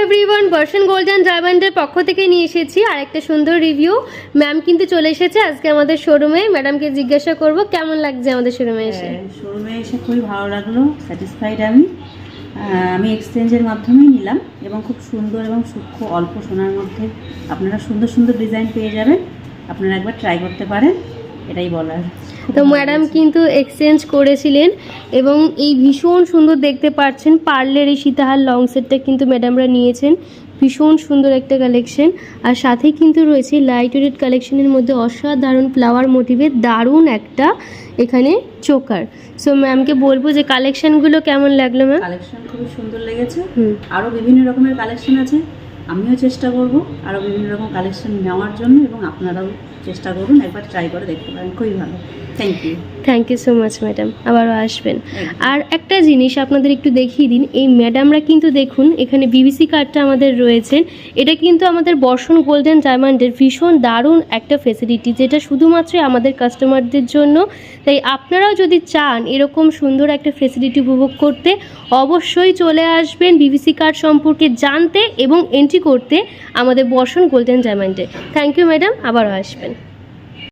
Everyone বর্ষণ golden ডায়মন্ডের পক্ষ থেকে নিয়ে এসেছি আর একটা সুন্দর রিভিউ ম্যাম কিন্তু চলে এসেছে আজকে আমাদের শোরুমে ম্যাডামকে জিজ্ঞাসা করব, কেমন লাগছে আমাদের শোরুমে এসে? শোরুমে এসে খুবই ভালো লাগল স্যাটিসফাইড আমি। আমি এক্সচেঞ্জের মাধ্যমেই নিলাম এবং খুব সুন্দর এবং সূক্ষ্ম অল্প সোনার মধ্যে আপনারা সুন্দর সুন্দর ডিজাইন পেয়ে যাবেন। আপনারা একবার ট্রাই করতে পারেন। এটাই বলার। তো ম্যাডাম কিন্তু এক্সচেঞ্জ করেছিলেন এবং এই ভীষণ সুন্দর দেখতে পাচ্ছেন পার্লের এই সীতাহার লং সেটটা কিন্তু ম্যাডামরা নিয়েছেন। ভীষণ সুন্দর একটা কালেকশন আর সাথে কিন্তু রয়েছে লাইট ওয়েট কালেকশনের মধ্যে অসাধারণ ফ্লাওয়ার মোটিভের দারুণ একটা এখানে চোকার। সো ম্যামকে বলব যে কালেকশনগুলো কেমন লাগল ম্যাম কালেকশন খুবই সুন্দর লেগেছে। আরও বিভিন্ন রকমের কালেকশন আছে। আমিও চেষ্টা করব আরও বিভিন্ন রকম কালেকশন নেওয়ার জন্য এবং আপনারাও চেষ্টা করুন, একবার ট্রাই করে দেখতে পারেন। খুবই ভালো। Thank you thank you so much madam আবারও আসবেন। আর একটা জিনিস আপনাদের একটু দেখিয়ে দিন এই ম্যাডামরা কিন্তু দেখুন এখানে বিবিসি কার্ডটা আমাদের রয়েছে। এটা কিন্তু আমাদের বর্ষণ গোল্ডেন ডায়মন্ডের ভীষণ দারুণ একটা ফেসিলিটি যেটা শুধুমাত্র আমাদের কাস্টমারদের জন্য। তাই আপনারাও যদি চান এরকম সুন্দর একটা ফেসিলিটি উপভোগ করতে অবশ্যই চলে আসবেন বিবিসি কার্ড সম্পর্কে জানতে এবং এন্ট্রি করতে আমাদের বর্ষণ গোল্ডেন ডায়মন্ডে। থ্যাংক ইউ ম্যাডাম আবারও আসবেন।